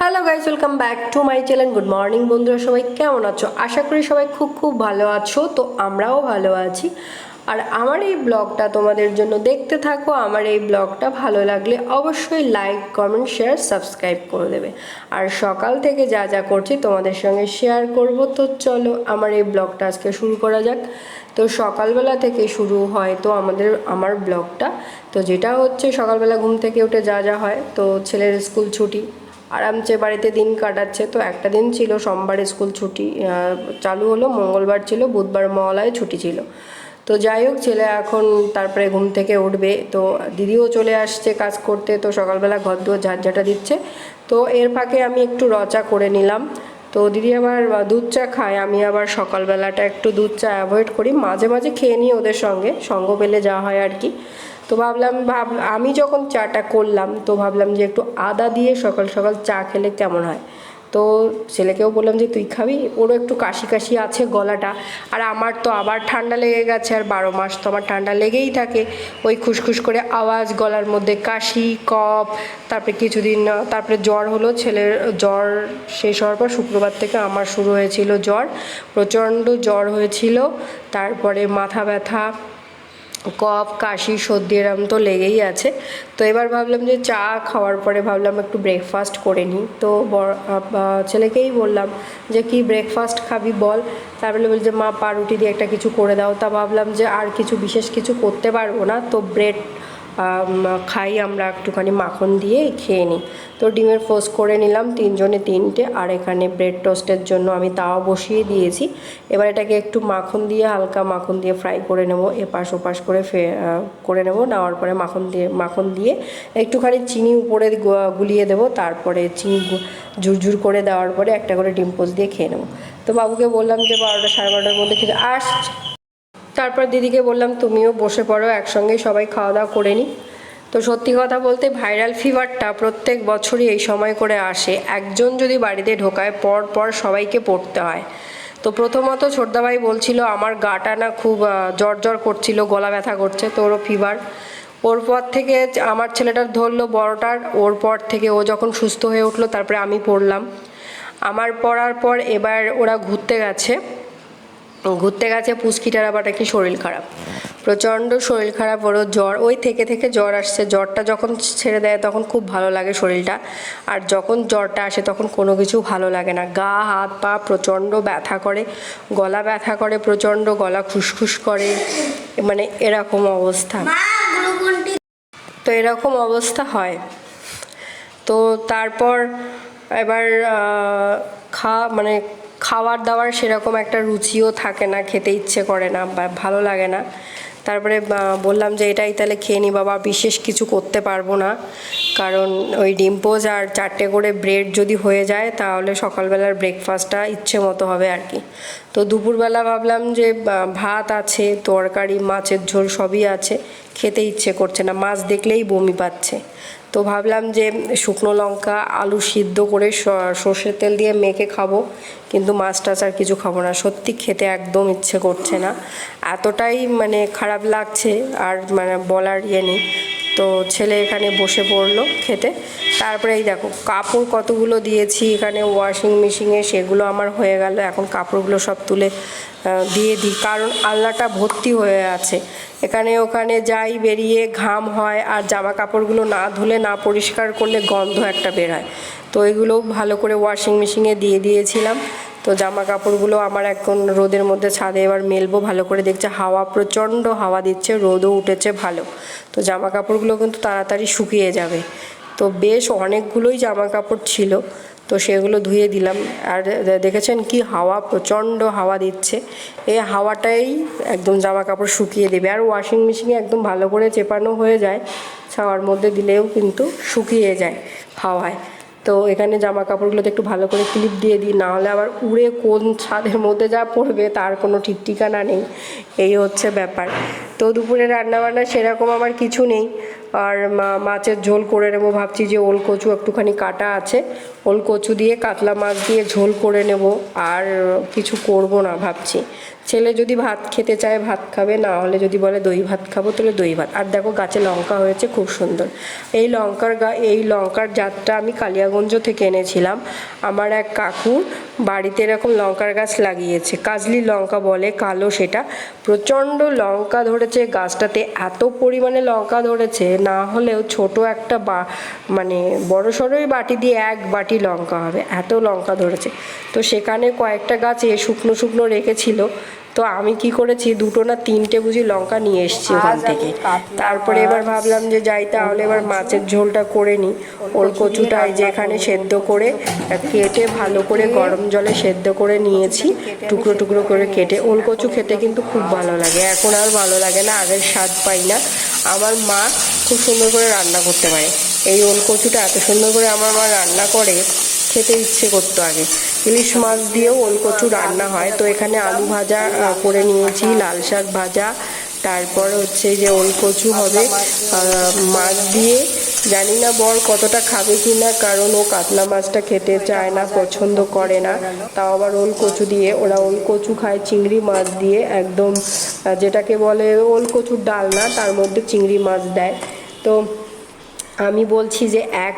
Hello guys welcome back to my channel good morning বন্ধুরা সবাই কেমন আছো? আশা করি সবাই খুব খুব ভালো আছো, তো আমরাও ভালো আছি। আর আমার এই ব্লগটা তোমাদের জন্য দেখতে থাকো, আমার এই ব্লগটা ভালো লাগলে অবশ্যই লাইক কমেন্ট শেয়ার সাবস্ক্রাইব করে দেবে। আর সকাল থেকে যা যা করছি তোমাদের সঙ্গে শেয়ার করব, তো চলো আমার এই ব্লগটা আজকে শুরু করা যাক। তো সকালবেলা থেকে শুরু হয় তো আমাদের, আমার ব্লগটা। তো যেটা হচ্ছে সকালবেলা ঘুম থেকে উঠে যা যা হয়, তো ছেলের স্কুল ছুটি। আরামসে বাড়িতে দিন কাটাচ্ছে, তো একটা দিন ছিল সোমবার স্কুল ছুটি চালু হলো, মঙ্গলবার ছিল, বুধবার মহালয় ছুটি ছিল। তো যাই হোক, ছেলে এখন তারপরে ঘুম থেকে উঠবে, তো দিদিও চলে আসছে কাজ করতে, তো সকালবেলা ঘর দুয়ার ঝাঁঝাটা দিচ্ছে। তো এর ফাঁকে আমি একটু রচা করে নিলাম। তো দিদি আবার দুধ চা খায়, আমি আবার সকালবেলাটা একটু দুধ চা অ্যাভয়েড করি। মাঝে মাঝে খেয়ে নিই ওদের সঙ্গে, সঙ্গ পেলে যা হয় আর কি। তো ভাবলাম, ভাব, আমি যখন চাটা করলাম, তো ভাবলাম যে একটু আদা দিয়ে সকাল সকাল চা খেলে কেমন হয়? তো ছেলেকেও বললাম যে, তুই খাবি? ওরও একটু কাশি কাশি আছে গলাটা। আর আমার তো আবার ঠান্ডা লেগে গেছে, আর বারো মাস তো আমার ঠান্ডা লেগেই থাকে। ওই খুসখুস করে আওয়াজ, গলার মধ্যে কাশি, কফ, তারপরে কিছুদিন, তারপরে জ্বর হলো, ছেলের জ্বর শেষ হওয়ার পর শুক্রবার থেকে আমার শুরু হয়েছিল জ্বর, প্রচণ্ড জ্বর হয়েছিল। তারপরে মাথা ব্যথা কফ, কাশি, সর্দি, এরম তো লেগেই আছে। তো এবার ভাবলাম যে চা খাওয়ার পরে ভাবলাম একটু ব্রেকফাস্ট করে নিই। তো ছেলেকেই বললাম যে, কি ব্রেকফাস্ট খাবি বল? তারপরে বলছে, মা পাউরুটি দিয়ে একটা কিছু করে দাও। তা ভাবলাম যে, আর কিছু, বিশেষ কিছু করতে পারব না। তো ব্রেড খাই আমরা একটুখানি মাখন দিয়ে, খেয়ে নিই। তো ডিমের ফোস করে নিলাম, তিনজনে তিনটে, আর এখানে ব্রেড টোস্টের জন্য আমি তাওয়া বসিয়ে দিয়েছি। এবার এটাকে একটু মাখন দিয়ে, হালকা মাখন দিয়ে ফ্রাই করে নেব, এপাশ ওপাশ করে ফে করে নেব, নেওয়ার পরে মাখন দিয়ে মাখন দিয়ে একটুখানি চিনি উপরে গুলিয়ে দেবো, তারপরে চিনি ঝুরঝুর করে দেওয়ার পরে একটা করে ডিম পোস্ট দিয়ে খেয়ে নেব। তো বাবুকে বললাম যে বারোটা সাড়ে বারোটার মধ্যে খেতে আসছে তারপর দিদিকে বললাম, তুমিও বসে পড়ো একসঙ্গেই সবাই খাওয়া দাওয়া করে নিই। তো সত্যি কথা বলতে ভাইরাল ফিভারটা প্রত্যেক বছরই এই সময় করে আসে। একজন যদি বাড়িতে ঢোকায়, পর পর সবাইকে পড়তে হয়। তো প্রথমত ছোটদাভাই বলছিল, আমার গাটা না খুব জ্বর জ্বর করছিল, গলা ব্যথা করছে, তো ওরও ফিভার ওর পর থেকে আমার ছেলেটার ধরলো বড়টার, ওর পর থেকে ও যখন সুস্থ হয়ে উঠল, তারপরে আমি পড়লাম। আমার পড়ার পর এবার ওরা ঘুরতে গেছে। ঘুরতে গেছে পুচকিটার আবার নাকি শরীর খারাপ। প্রচণ্ড শরীর খারাপ ওরও জ্বর। ওই থেকে থেকে জ্বর আসছে। জ্বরটা যখন ছেড়ে দেয় তখন খুব ভালো লাগে শরীরটা। আর যখন জ্বরটা আসে তখন কোনো কিছু ভালো লাগে না। গা হাত পা প্রচণ্ড ব্যথা করে। গলা ব্যথা করে প্রচণ্ড গলা খুসখুস করে। মানে এরকম অবস্থা। তো এরকম অবস্থা হয়। তো তারপর এবার খা মানে খাবার দাওয়ার সেরকম একটা রুচিও থাকে না, খেতে ইচ্ছে করে না বা ভালো লাগে না। তারপরে বললাম যে এটাই তাহলে খেয়ে নি, বাবা, বিশেষ কিছু করতে পারব না। কারণ ওই ডিম্পোজ আর চারটে করে ব্রেড যদি হয়ে যায়, তাহলে সকালবেলার ব্রেকফাস্টটা ইচ্ছে মতো হবে আর কি। তো দুপুরবেলা ভাবলাম যে ভাত আছে, তরকারি, মাছের ঝোল সবই আছে, খেতে ইচ্ছে করছে না, মাছ দেখলেই বমি পাচ্ছে। তো ভাবলাম যে শুকনো লঙ্কা, আলু সিদ্ধ করে সর্ষের তেল দিয়ে মেখে খাব, কিন্তু মাছ টাছ আর কিছু খাব না। সত্যি খেতে একদম ইচ্ছে করছে না। এতটাই মানে খারাপ লাগছে, আর মানে বলার ইয়ে নেই। তো ছেলে এখানে বসে পড়ল খেতে। তারপরে এই দেখো, কাপড় কতগুলো দিয়েছি এখানে ওয়াশিং মেশিনে সেগুলো আমার হয়ে গেল। এখন কাপড়গুলো সব তুলে দিয়ে দিই। কারণ আল্লাটা ভর্তি হয়ে আছে। এখানে ওখানে যাই বেরিয়ে ঘাম হয় আর জামা কাপড়গুলো না ধুলে, না পরিষ্কার করলে গন্ধ একটা বের হয়। তো এগুলো ভালো করে ওয়াশিং মেশিনে দিয়ে দিয়েছিলাম। তো জামা কাপড়গুলো আমার এখন রোদের মধ্যে ছাদে এবার মেলবো, ভালো করে দেখছে হাওয়া, প্রচণ্ড হাওয়া দিচ্ছে, রোদও উঠেছে, ভালো। তো জামা কাপড়গুলো কিন্তু তাড়াতাড়ি শুকিয়ে যাবে। তো বেশ অনেকগুলোই জামা কাপড় ছিল, তো সেগুলো ধুয়ে দিলাম। আর দেখেছেন কি হাওয়া, প্রচণ্ড হাওয়া দিচ্ছে। এই হাওয়াটাই একদম জামা কাপড় শুকিয়ে দেবে। আর ওয়াশিং মেশিনে একদম ভালো করে চেপানো হয়ে যায়, ছাওয়ার মধ্যে দিলেও কিন্তু শুকিয়ে যায় হাওয়ায়। তো এখানে জামা কাপড়গুলোতে একটু ভালো করে ক্লিপ দিয়ে দিই, নাহলে আবার উড়ে কোন ছাদের মধ্যে যা পড়বে তার কোনো ঠিক ঠিকানা নেই। এই হচ্ছে ব্যাপার। তো দুপুরে রান্নাবান্না সেরকম আমার কিছু নেই। আর মাছের ঝোল করে নেব ভাবছি যে ওল কচু একটুখানি কাটা আছে। ওল কচু দিয়ে কাতলা মাছ দিয়ে ঝোল করে নেব। আর কিছু করব না ভাবছি। ছেলে যদি ভাত খেতে চায় ভাত খাবে, না হলে যদি বলে দই ভাত খাব তাহলে দই ভাত। আর দেখো গাছে লঙ্কা হয়েছে, খুব সুন্দর। এই লঙ্কার গা, এই লঙ্কার জাতটা আমি কালিয়াগঞ্জ থেকে এনেছিলাম। আমার এক কাকু বাড়িতে এরকম লঙ্কার গাছ লাগিয়েছে। কাজলি লঙ্কা বলে, কালো সেটা। প্রচণ্ড লঙ্কা ধরেছে গাছটাতে এত পরিমাণে লঙ্কা ধরেছে, না হলেও ছোট একটা বা মানে বড় সড়োই বাটি দিয়ে এক বাটি লঙ্কা হবে, এত লঙ্কা ধরেছে। তো সেখানে কয়েকটা গাছে শুকনো শুকনো রেখেছিল তো আমি কি করেছি দুটো না তিনটে বুঝি লঙ্কা নিয়ে এসেছি ওখান থেকে। তারপরে এবার ভাবলাম যে যাই তাহলে এবার মাছের ঝোলটা করে নিই ওল কচুটা এই যে সেদ্ধ করে কেটে ভালো করে গরম জলে সেদ্ধ করে নিয়েছি। টুকরো টুকরো করে কেটে। ওল কচু খেতে কিন্তু খুব ভালো লাগে। এখন আর ভালো লাগে না আগের স্বাদ পাই না। আমার মা খুব সুন্দর করে রান্না করতে পারে। এই ওল কচুটা এত সুন্দর করে আমার মা রান্না করে খেতে ইচ্ছে করতো আগে। ইলিশ মাছ দিয়েও ওল কচু রান্না হয়। তো এখানে আলু ভাজা করে নিয়েছি, লাল শাক ভাজা। তারপর হচ্ছে যে ওল কচু হবে মাছ দিয়ে জানি না বর কতটা খাবে কি না কারণ ও কাতলা মাছটা খেতে চায় না, পছন্দ করে না। তাও আবার ওল কচু দিয়ে, ওরা ওল কচু খায়, চিংড়ি মাছ দিয়ে একদম যেটাকে বলে ওল কচুর ডাল না, তার মধ্যে চিংড়ি মাছ দেয়। তো আমি বলছি যে এক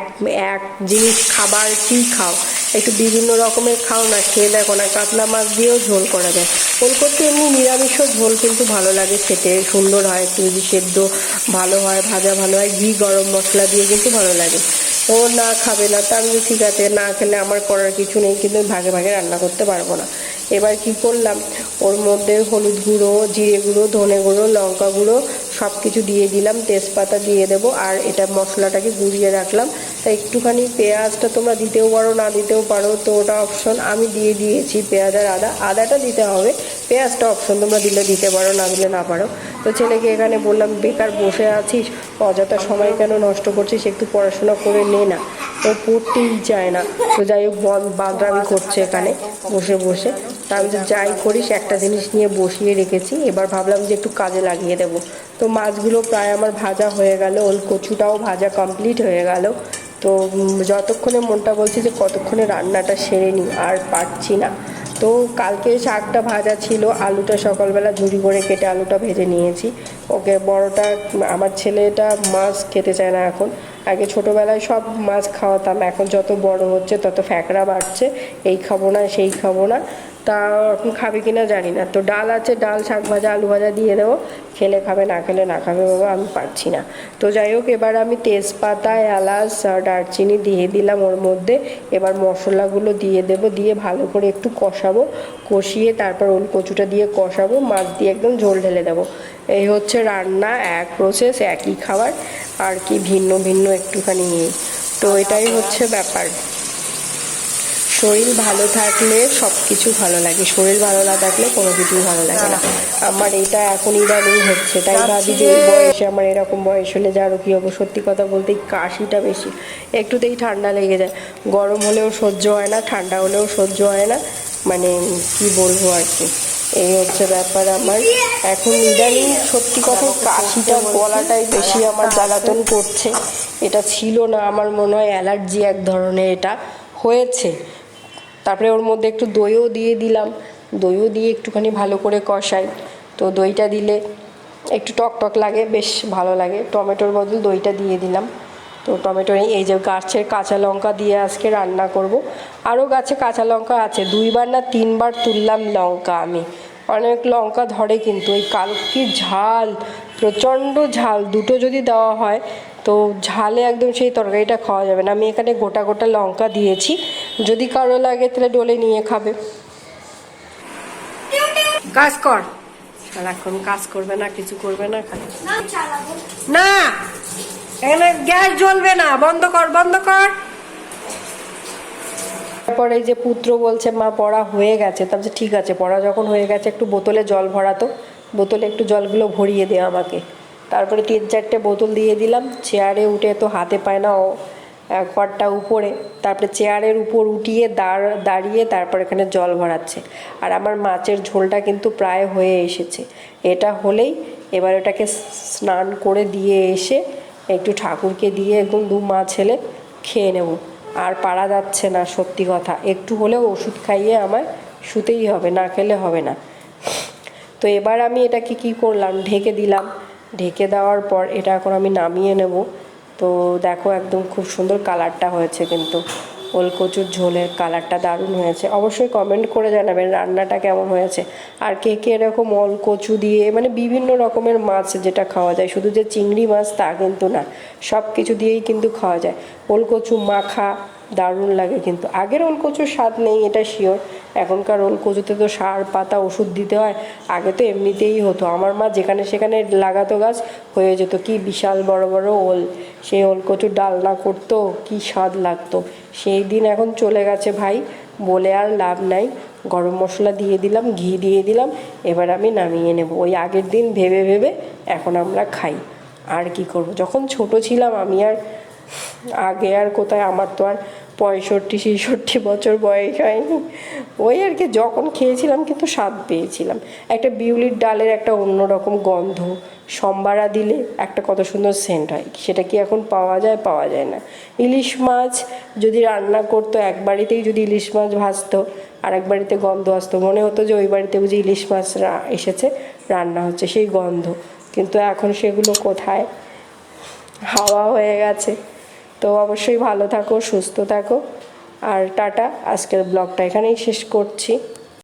এক জিনিস খাবার কি খাও? একটু বিভিন্ন রকমের খাও না, খেয়ে দেখো না, কাতলা মাছ দিয়েও ঝোল করা যায়। ওল করতে এমনি নিরামিষও ঝোল কিন্তু ভালো লাগে, খেতে সুন্দর হয় একটু যদি সেদ্ধ ভালো হয়, ভাজা ভালো হয়, ঘি, গরম মশলা দিয়ে কিন্তু ভালো লাগে। ও না খাবে না, তা আমি ঠিক আছে না খেলে আমার করার কিছু নেই, কিন্তু ভাগে ভাগে রান্না করতে পারব না। এবার কি করলাম? ওর মধ্যে হলুদ গুঁড়ো, জিরে গুঁড়ো, ধনে গুঁড়ো, লঙ্কা গুঁড়ো সব কিছু দিয়ে দিলাম, তেজপাতা দিয়ে দেবো, আর এটা মশলাটাকে গুঁড়িয়ে রাখলাম। তা একটুখানি পেঁয়াজটা তোমরা দিতেও পারো, না দিতেও পারো, তো ওটা অপশন আমি দিয়ে দিয়েছি পেঁয়াজ আর আদা। আদাটা দিতে হবে, পেঁয়াজটা অপশন তোমরা দিলে দিতে পারো, না দিলে না পারো। তো ছেলেকে এখানে বললাম, বেকার বসে আছিস, অযথা সময় কেন নষ্ট করছিস? একটু পড়াশোনা করে নে না। ও পড়তেই চায় না। তো যাই হোক বাঁদরামি করছে এখানে, বসে বসে। তা আমি যাই করিস, একটা জিনিস নিয়ে বসিয়ে রেখেছি। এবার ভাবলাম যে একটু কাজে লাগিয়ে দেবো। তো মাছগুলো প্রায় আমার ভাজা হয়ে গেল ওল কচুটাও ভাজা কমপ্লিট হয়ে গেল। তো যতক্ষণে মনটা বলছে যে কতক্ষণে রান্নাটা সেরে নিই, আর পারছি না। তো কালকে শাকটা ভাজা ছিল, আলুটা সকালবেলা ঝুড়ি করে কেটে আলুটা ভেজে নিয়েছি। ওকে, বড়টা, আমার ছেলেটা মাছ খেতে চায় না এখন। আগে ছোটোবেলায় সব মাছ খাওয়াতাম, এখন যত বড় হচ্ছে, তত ফ্যাকড়া বাড়ছে। এই খাব না, সেই খাব না। তা এখন খাবে কি না জানি না। তো ডাল আছে, ডাল, শাক ভাজা, আলু ভাজা দিয়ে দেবো। খেলে খাবে, না খেলে না খাবে বাবা, আমি পারছি না। তো যাই হোক, এবার আমি তেজপাতা, এলাচ দারচিনি দিয়ে দিলাম ওর মধ্যে। এবার মশলাগুলো দিয়ে দেব, দিয়ে ভালো করে একটু কষাবো। কষিয়ে তারপর ওল কচুটা দিয়ে কষাবো, মাছ দিয়ে একদম ঝোল ঢেলে দেবো। এই হচ্ছে রান্না, এক প্রসেস একই খাবার, আর কি ভিন্ন ভিন্ন একটুখানি। তো এটাই হচ্ছে ব্যাপার। শরীর ভালো থাকলে সব কিছু ভালো লাগে। শরীর ভালো না থাকলে কোনো কিছুই ভালো লাগে না। আমার এটা এখন ইদানিং হচ্ছে তাই ভাবি যে এই বয়সে আমার এরকম বয়স হলে যে আরও কী হব সত্যি কথা বলতে কাশিটা বেশি। একটুতেই ঠান্ডা লেগে যায়। গরম হলেও সহ্য হয় না ঠান্ডা হলেও সহ্য হয় না। মানে কি বলব আর কি? এই হচ্ছে ব্যাপার আমার। এখন ইদানিং সত্যি কথা কাশিটা গলাটাই বেশি আমার জ্বালাতন করছে। এটা ছিল না আমার মনে হয় অ্যালার্জি এক ধরনের এটা হয়েছে। তারপরে ওর মধ্যে একটু দইও দিয়ে দিলাম। দইও দিয়ে একটুখানি ভালো করে কষাই। তো দইটা দিলে একটু টক টক লাগে, বেশ ভালো লাগে। টমেটোর বদল দইটা দিয়ে দিলাম। তো টমেটো এই যে গাছের কাঁচা লঙ্কা দিয়ে আজকে রান্না করব। আরও গাছে কাঁচা লঙ্কা আছে। দুইবার না তিনবার তুললাম লঙ্কা আমি। অনেক লঙ্কা ধরে কিন্তু। এই কাল কি ঝাল, প্রচণ্ড ঝাল। দুটো যদি দেওয়া হয়, তো ঝালে একদম সেই তরকারিটা খাওয়া যাবে না। আমি এখানে গোটা গোটা লঙ্কা দিয়েছি। যদি কারও লাগে তাহলে ডলে নিয়ে খাবে। কাজ কর। সারাক্ষণ কাজ করবে না কিছু করবে না না এখানে গ্যাস জ্বলবে না বন্ধ কর বন্ধ কর। তারপর এই যে পুত্র বলছে মা পড়া হয়ে গেছে। তারপরে ঠিক আছে পড়া যখন হয়ে গেছে একটু বোতলে জল ভরাতো। বোতলে একটু জলগুলো ভরিয়ে দে আমাকে। তারপরে তিন চারটে বোতল দিয়ে দিলাম। চেয়ারে উঠে তো হাতে পায় না ও ঘরটা উপরে, তারপরে চেয়ারের উপর উঠিয়ে দাঁড়, দাঁড়িয়ে তারপর এখানে জল ভরাচ্ছে। আর আমার মাছের ঝোলটা কিন্তু প্রায় হয়ে এসেছে। এটা হলেই এবার ওটাকে স্নান করে দিয়ে এসে একটু ঠাকুরকে দিয়ে একদম দু মা ছেলে খেয়ে নেব। আর পারা যাচ্ছে না, সত্যি কথা। একটু হলেও ওষুধ খাইয়ে আমায় শুতেই হবে, না খেলে হবে না। তো এবার আমি এটাকে কি করলাম? ঢেকে দিলাম। ঢেকে দেওয়ার পর এটা এখন আমি নামিয়ে নেব। তো দেখো একদম খুব সুন্দর কালারটা হয়েছে কিন্তু। ওলকচুর ঝোলের কালারটা দারুণ হয়েছে। অবশ্যই কমেন্ট করে জানাবেন রান্নাটা কেমন হয়েছে। আর কে কে এরকম ওলকচু দিয়ে মানে বিভিন্ন রকমের মাছ যেটা খাওয়া যায়, শুধু যে চিংড়ি মাছ তা কিন্তু না সব কিছু দিয়েই কিন্তু খাওয়া যায়। ওলকচু, মাখা দারুণ লাগে কিন্তু। আগের ওল কচুর স্বাদ নেই, এটা শিওর এখনকার ওল কচুতে তো সার, পাতা, ওষুধ দিতে হয়। আগে তো এমনিতেই হতো। আমার মা যেখানে সেখানে লাগাতো গাছ, হয়ে যেত। কি বিশাল বড় বড় ওল। সেই ওল কচুর ডালনা করতো, কি স্বাদ লাগতো। সেই দিন এখন চলে গেছে ভাই, বলে আর লাভ নাই। গরম মশলা দিয়ে দিলাম, ঘি দিয়ে দিলাম, এবার আমি নামিয়ে নেব। ওই আগের দিন ভেবে ভেবে এখন আমরা খাই। আর কি করব? যখন ছোট ছিলাম আমি আর আগে আর কোথায়? আমার তো আর পঁয়ষট্টি, ছেষট্টি বছর বয়স হয়নি। ওই আর কি, যখন খেয়েছিলাম কিন্তু স্বাদ পেয়েছিলাম। একটা বিউলির ডালের একটা অন্যরকম গন্ধ। সম্বারা দিলে একটা কত সুন্দর সেন্ট হয়। সেটা কি এখন পাওয়া যায়? পাওয়া যায় না। ইলিশ মাছ যদি রান্না করতো, এক বাড়িতেই যদি ইলিশ মাছ ভাজতো, আর এক বাড়িতে গন্ধ আসতো, মনে হতো যে ওই বাড়িতে বুঝি ইলিশ মাছ এসেছে, রান্না হচ্ছে সেই গন্ধ। কিন্তু এখন সেগুলো কোথায়? হাওয়া হয়ে গেছে। তো অবশ্যই ভালো থাকো সুস্থ থাকো। আর টাটা আজকের ব্লগটা এখানেই শেষ করছি।